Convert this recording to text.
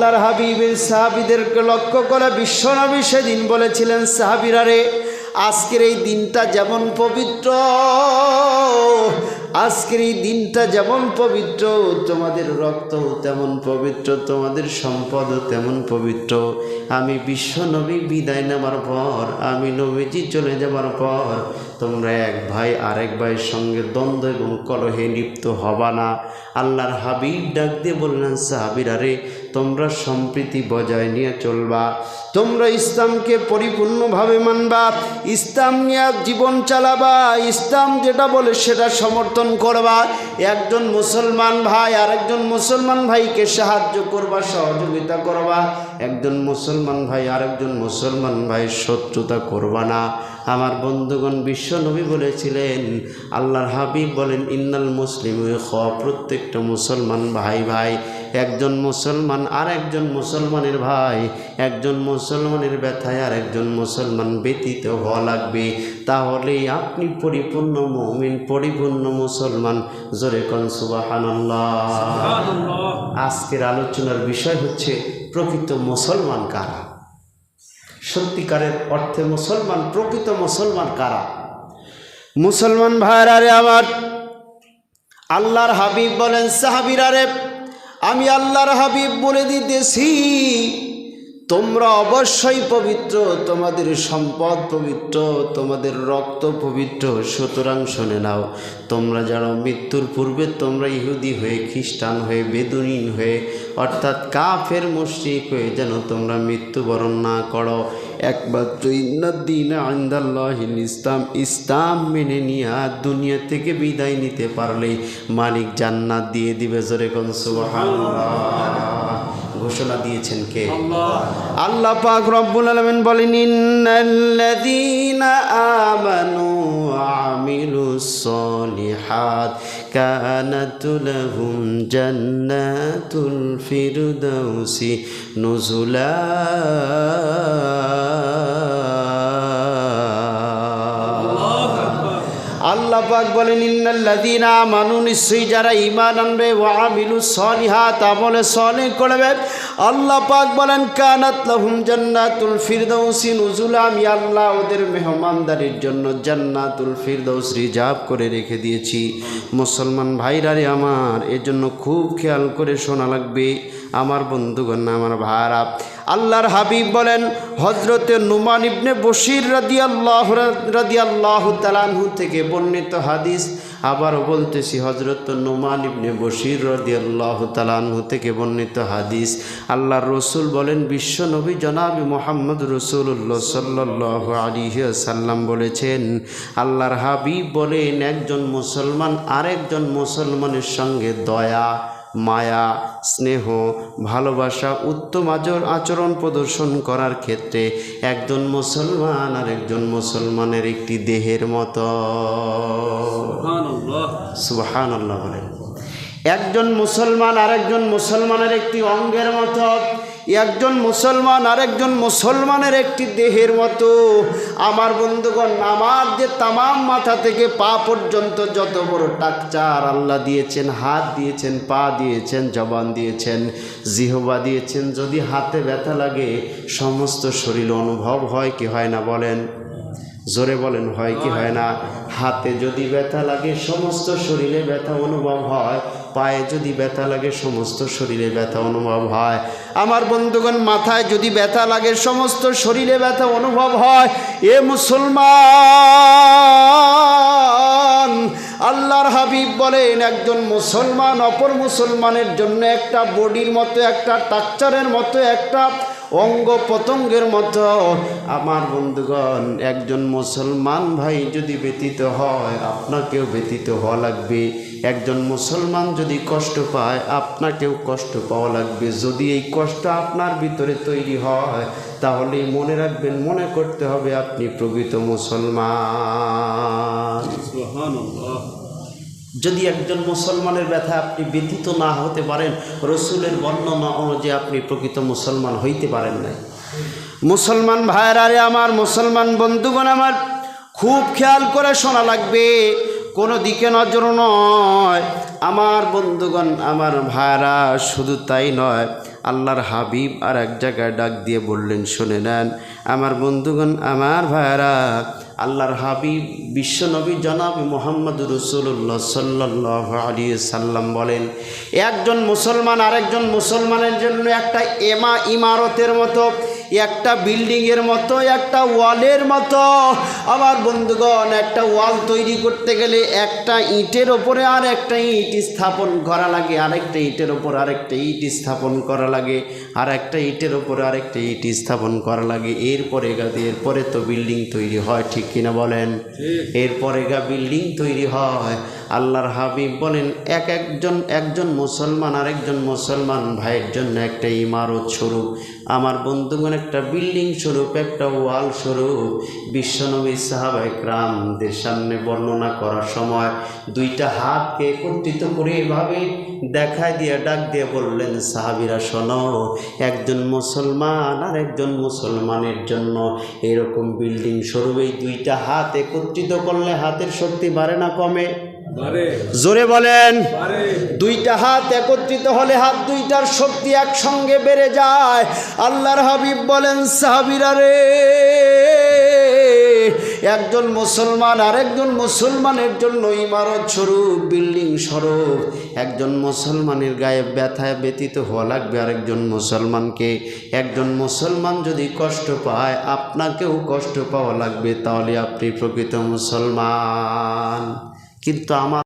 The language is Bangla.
আল্লাহর হাবিবের সাহাবিদেরকে লক্ষ্য করে বিশ্বনবী সেদিন বলেছিলেন, সাহাবিরা রে, আজকের এই দিনটা যেমন পবিত্র আজকের এই দিনটা যেমন পবিত্র, তোমাদের রক্ত তেমন পবিত্র, তোমাদের সম্পদও তেমন পবিত্র। আমি বিশ্ব নবী, বিদায় নেবার পর, আমি নবীজি চলে যাবার পর, তোমরা এক ভাই আরেক ভাইয়ের সঙ্গে দ্বন্দ্ব এবং কলহে লিপ্ত হবা না। আল্লাহর হাবিব ডাক দিয়ে বললেন, সাহাবিরা রে, তোমরা সম্প্রীতি বজায় নিয়ে চলবা। তোমরা ইসলামকে পরিপূর্ণভাবে মানবা। ইসলাম নিয়ে জীবন চালাবা। ইসলাম যেটা বলে সেটা সমর্থন করবা। একজন মুসলমান ভাই আর একজন মুসলমান ভাইকে সাহায্য করবা, সহযোগিতা করবা। একজন মুসলমান ভাই আর একজন মুসলমান ভাই শত্রুতা করবা না। আমার বন্ধুগণ বিশ্বনবী বলেছিলেন, আল্লাহর হাবিব বলেন, ইন্নাল মুসলিম খ প্রত্যেকটা মুসলমান ভাই ভাই একজন মুসলমান আর একজন মুসলমানের ভাই একজন মুসলমানের ব্যথায় আর একজন মুসলমান ব্যতীত হওয়া লাগবে। তাহলেই আপনি পরিপূর্ণ মমিন পরিপূর্ণ মুসলমান। জোরে কন সুবাহান্লাহ আজকের আলোচনার বিষয় হচ্ছে প্রকৃত মুসলমান কারা? সত্যিকারের অর্থে মুসলমান প্রকৃত মুসলমান কারা? মুসলমান ভাইরারে আমার আল্লাহর হাবিব বলেন সাহাবিরারে আমি আল্লাহর হাবিব বলে দিতেছি, তোমরা অবশ্যই পবিত্র, তোমাদের সম্পদ পবিত্র, তোমাদের রক্ত পবিত্র। সুতরাং শুনে নাও, তোমরা যারা মৃত্যুর পূর্বে, তোমরা ইহুদি হয়ে, খ্রিস্টান হয়ে বেদুনিন হয়ে, অর্থাৎ কাফের মুশ্রিক হয়ে, যেন তোমরা মৃত্যুবরণ না করো। একমাত্র ইন্নাদ্দিন আন্দাল্লাহিল ইসলাম ইসলাম মেনে নিয়ে আর দুনিয়া থেকে বিদায় নিতে পারলেই মালিক জান্নাত দিয়ে দিবে জোরে ঘোষণা দিয়েছেন কে? আল্লাহ। পাক রব্বুল আলামিন বলেন ইন্নাল্লাযীনা আমানু ওয়া আমিলুস সলিহাত কানাত লাহুম জান্নাতুল ফিরদাউসি নুজুলা আল্লাহ পাক বলেন, ইন্নাল্লাযীনা আমানু, নিশ্চয়ই যারা ঈমান আনবে, ওয়া আমিলু সলিহাত আমলে সলিহ করবে। আল্লাহ পাক বলেন, কানাত লাহুম জান্নাতুল ফিরদাউসি নুজুলা। আমি আল্লাহ ওদের মেহমানদারির জন্য জান্নাতুল ফিরদাউস রিজার্ভ করে রেখে দিয়েছি। মুসলমান ভাইরারে আমার, এজন্য খুব খেয়াল করে শোনা লাগবে। আমার বন্ধুগণ, আমার ভাইরা, আল্লাহর হাবিব বলেন হজরতে নুমান ইবনে বশির রাদি আল্লাহ রাদি আল্লাহ তালানহু থেকে বর্ণিত হাদিস আবারও বলতেছি হজরত নোমান ইবনে বশির রদিয়াল্লাহ তালাহ থেকে বর্ণিত হাদিস। আল্লাহ রসুল বলেন, বিশ্ব নবী জনাবি মোহাম্মদ রসুল্লাহ সাল্লাহ আলিহাসাল্লাম সাল্লাম বলেছেন, আল্লাহর হাবিব বলেন, একজন মুসলমান আরেকজন মুসলমানের সঙ্গে দয়া মায়া স্নেহ ভালোবাসা উত্তম আচর আচরণ প্রদর্শন করার ক্ষেত্রে একজন মুসলমান আর একজন মুসলমানের একটি দেহের মতো। সুবাহান আল্লাহ বলেন। একজন মুসলমান আর একজন মুসলমানের একটি অঙ্গের মতো। একজন মুসলমান আরেকজন মুসলমানের একটি দেহের মতো। আমার বন্ধুগণ, আমার যে তামাম মাথা থেকে পা পর্যন্ত যত বড় টাকচার আল্লাহ দিয়েছেন, হাত দিয়েছেন, পা দিয়েছেন, জবান দিয়েছেন, জিহবা দিয়েছেন, যদি হাতে ব্যথা লাগে, সমস্ত শরীর অনুভব হয়, কি হয় না বলেন? জোরে বলেন, হয় কি হয় না? হাতে যদি ব্যথা লাগে, সমস্ত শরীরে ব্যথা অনুভব হয় পায়ে যদি ব্যথা লাগে, সমস্ত শরীরে ব্যথা অনুভব হয়। আমার বন্ধুগণ, মাথায় যদি ব্যথা লাগে, সমস্ত শরীরে ব্যথা অনুভব হয়। এ মুসলমান, আল্লাহর হাবিব বলেন, একজন মুসলমান অপর মুসলমানের জন্য একটা বডির মতো, একটা টাকচারের মতো, একটা অঙ্গ পতঙ্গের মতো আমার বন্ধুগণ, একজন মুসলমান ভাই যদি ব্যতীত হয়, আপনাকেও ব্যতীত হওয়া লাগবে। একজন মুসলমান যদি কষ্ট পায়, আপনাকেও কষ্ট পাওয়া লাগবে। যদি এই কষ্ট আপনার ভিতরে তৈরি হয়, তাহলে মনে রাখবেন, মনে করতে হবে আপনি প্রকৃত মুসলমান। যদি একজন মুসলমানের ব্যথা আপনি ব্যথিত না হতে পারেন, রসুলের বর্ণনা অনুযায়ী আপনি প্রকৃত মুসলমান হইতে পারেন নাই। মুসলমান ভাইয়ারে আমার, মুসলমান বন্ধুগণ আমার, খুব খেয়াল করে শোনা লাগবে, কোনো দিকে নজর নয়। আমার বন্ধুগণ, আমার ভাইরা শুধু তাই নয়, আল্লাহর হাবিব আর এক জায়গায় ডাক দিয়ে বললেন, শুনে নেন, আমার বন্ধুগণ, আমার ভাইরা আল্লাহর হাবিব বিশ্বনবী জনাব মোহাম্মদ রসুল্লাহ সাল্লাহ আলী সাল্লাম বলেন, একজন মুসলমান আরেকজন মুসলমানের জন্য একটা এমা ইমারতের মতো একটা বিল্ডিংয়ের মতো একটা ওয়ালের মতো। আবার বন্ধুগণ একটা ওয়াল তৈরি করতে গেলে একটা ইটের ওপরে আর একটা ইট স্থাপন করা লাগে। আরেকটা ইটের ওপর আরেকটা ইট স্থাপন করা লাগে। আর একটা ইটের ওপরে আরেকটা ইট স্থাপন করা লাগে। এরপরে গা এরপরে তো বিল্ডিং তৈরি হয় ঠিক কিনা বলেন? এরপরে গা বিল্ডিং তৈরি হয়। আল্লাহর হাবিব বলেন, এক একজন একজন মুসলমান আর একজন মুসলমান, ভাইয়ের জন্য একটা ইমারত স্বরূপ। আমার বন্ধুগণ, একটা বিল্ডিং স্বরূপ, একটা ওয়াল স্বরূপ। বিশ্বনবী সাহাবাই ক্রামদের সামনে বর্ণনা করার সময় দুইটা হাতকে একত্রিত করে এভাবে দেখায় দিয়ে, ডাক দিয়ে বললেন, সাহাবিরা, শোনো, একজন মুসলমান আর একজন মুসলমানের জন্য এরকম বিল্ডিং স্বরূপ। এই দুইটা হাত একত্রিত করলে হাতের শক্তি বাড়ে না কমে? জোরে বলেন। দুইটা হাত একত্রিত হলে হাত দুইটার শক্তি একসঙ্গে বেড়ে যায়। আল্লাহর হাবিব বলেন সাহাবিরা রে একজন মুসলমান আরেকজন মুসলমানের জন্য ইমারত স্বরূপ বিল্ডিং স্বরূপ। একজন মুসলমানের গায়ে ব্যথায় ব্যতীত হওয়া লাগবে আরেকজন মুসলমানকে। একজন মুসলমান যদি কষ্ট পায় আপনাকেও কষ্ট পাওয়া লাগবে তাহলে আপনি প্রকৃত মুসলমান। কিন্তু আমার